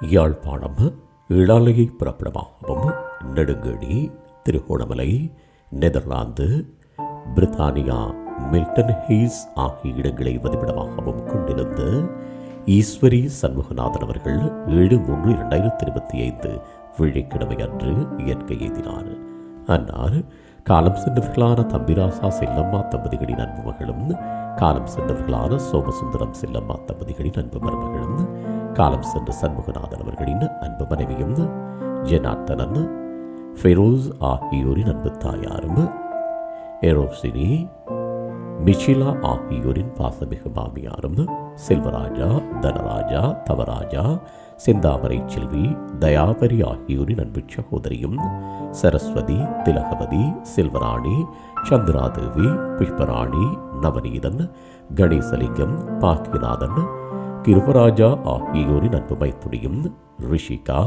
யாழ்ப்பாணம் இளாலையை புறப்படமாகவும் Nedunkeni Thirukonamalai Netherlands Britannia Milton Hayes ஆகிய இடங்களை வதிவிடமாகவும் கொண்டிருந்த ஈஸ்வரி சண்முகநாதன் அவர்கள் ஏழு மூன்று இரண்டாயிரத்தி இருபத்தி ஐந்து வெள்ளிக்கிழமை அன்று இயற்கை எய்தினார். அன்னார் காலம் சென்றவர்களான தம்பிராசா செல்லம்மா தம்பதிகளின் அன்பு மகளும் காலம் சென்றவர்களான சோமசுந்தரம் செல்லம்மா தம்பதிகளின் அன்பு மருமகளும் காலம் சென்ற சண்முகநாதன் அவர்களின் அன்பு மனைவியும் ஜனார்த்தனன் ஃபெரோஸ் ஆகியோரின் அன்பு தாயாரும் எரோசினி மிஷிலா ஆகியோரின் பாசமிகு மாமியாரும் செல்வராஜா தனராஜா தவராஜா செந்தாமரை செல்வி தயாபரி ஆகியோரின் அன்பு சகோதரியும் சரஸ்வதி திலகவதி செல்வராணி சந்திராதேவி புஷ்பராணி நவநீதன் கணேசலிங்கம் பாக்கியநாதன் கிருபராஜா ஆகியோரின் அன்பு மைத்துடியும் Rishika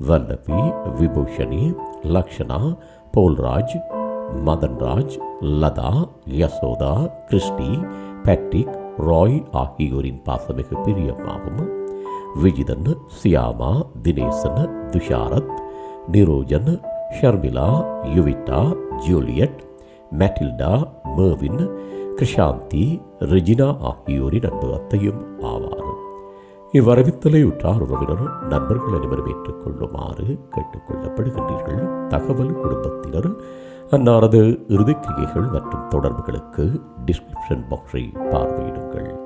Vallabi Vibushani Lakshana Paulraj Mathanraj Latha Yasotha Christy Patrick Roy ஆகியோரின் பாசமிகு பிரியம்மாவும் விஜிதன் சியாமா தினேசன் துஷாரத் நிரோஜன் ஷர்மிளா யுவிட்டா ஜூலியட் மேட்டில்டா மேவின் கிருஷாந்தி ரெஜினா ஆகியோரின் அன்பு அத்தையும் ஆவார். இவ்வரவித்தலை உற்றார் உறவினர் நண்பர்கள் அனைவரும் ஏற்றுக்கொள்ளுமாறு கேட்டுக்கொள்ளப்படுகின்றீர்கள். தகவல் குடும்பத்தினர் அன்னாரது இறுதிக்கிரியைகள் மற்றும் தொடர்புகளுக்கு டிஸ்கிரிப்ஷன் பாக்ஸை பார்வையிடுங்கள்.